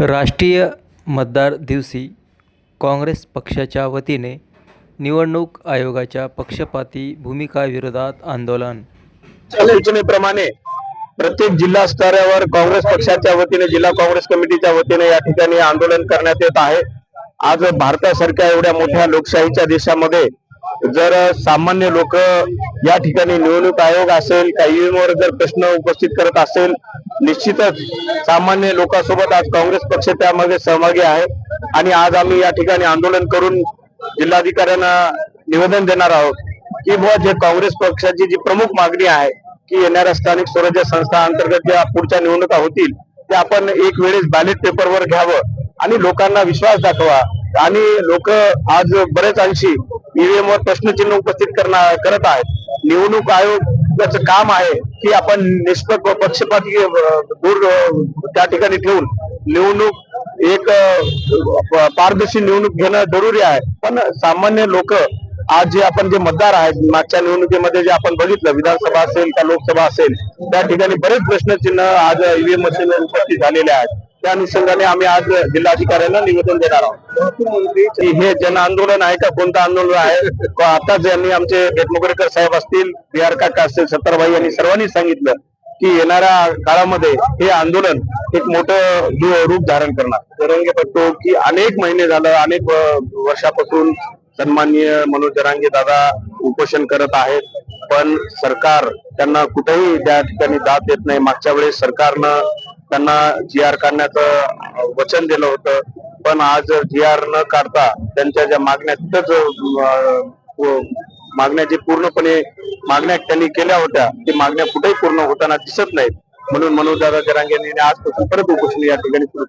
राष्ट्रीय मतदार दिवशी काँग्रेस पक्षाच्या वतीने निवडणूक आयोगाच्या पक्षपाती भूमिकाविरोधात आंदोलन. योजनेप्रमाणे प्रत्येक जिल्हा स्तरावर काँग्रेस पक्षाच्या वतीने जिल्हा काँग्रेस कमिटीच्या वतीने या ठिकाणी आंदोलन करण्यात येत आहे. आज भारतासारख्या एवढ्या मोठ्या लोकशाहीच्या देशामध्ये जर सामान्य लोक या ठिकाणी निवडणूक आयोग असेल का जर प्रश्न उपस्थित करत असेल निश्चितच सामान्य लोकांसोबत आज काँग्रेस पक्ष त्यामध्ये सहभागी आहे. आणि आज आम्ही या ठिकाणी आंदोलन करून जिल्हाधिकाऱ्यांना निवेदन देणार आहोत की बुवा जे काँग्रेस पक्षाची जी प्रमुख मागणी आहे की येणाऱ्या स्थानिक स्वराज्य संस्था अंतर्गत ज्या पुढच्या निवडणुका होतील त्या आपण एक वेळेस बॅलेट पेपरवर घ्यावं आणि लोकांना विश्वास दाखवा. आणि लोक आज बरेच अंशी ईव्हीएम वर प्रश्नचिन्ह उपस्थित करणार करत आहेत. निवडणूक आयोगाचं काम आहे की आपण निष्पक्ष पक्षपाती दूर त्या ठिकाणी ठेवून निवडणूक एक पारदर्शी निवडणूक घेणं जरुरी आहे. पण सामान्य लोक आज जे आपण जे मतदार आहेत मागच्या निवडणुकीमध्ये जे आपण बघितलं विधानसभा असेल का लोकसभा असेल त्या ठिकाणी बरेच प्रश्नचिन्ह आज ईव्हीएम मशीनवर उपस्थित झालेले आहेत. त्या अनुषंगाने आम्ही आज जिल्हाधिकाऱ्यांना निवेदन देणार आहोत. हे जन आंदोलन आहे का? कोणतं आंदोलन आहे? आता आताच यांनी आमचे भेटमुगरेकर साहेब असतील बी आर काका असतील सत्तारबाई यांनी सर्वांनी सांगितलं की येणाऱ्या काळामध्ये हे आंदोलन एक मोठं रूप धारण करणार. तरंगे बघतो की अनेक महिने झालं अनेक वर्षापासून सन्माननीय मनोज जरांगे दादा उपोषण करत आहेत. पण सरकार त्यांना कुठेही त्या ठिकाणी दाद देत नाही. मागच्या वेळेस सरकारनं त्यांना जी आर काढण्याचं वचन दिलं होतं. पण आज जी आर न काढता त्यांच्या ज्या मागण्या तिथंच मागण्या जे पूर्णपणे मागण्या त्यांनी केल्या होत्या ते मागण्या कुठेही पूर्ण होताना दिसत नाहीत. म्हणून मनोज दादा जरांगे यांनी आजपासून परत उपोषण या ठिकाणी सुरू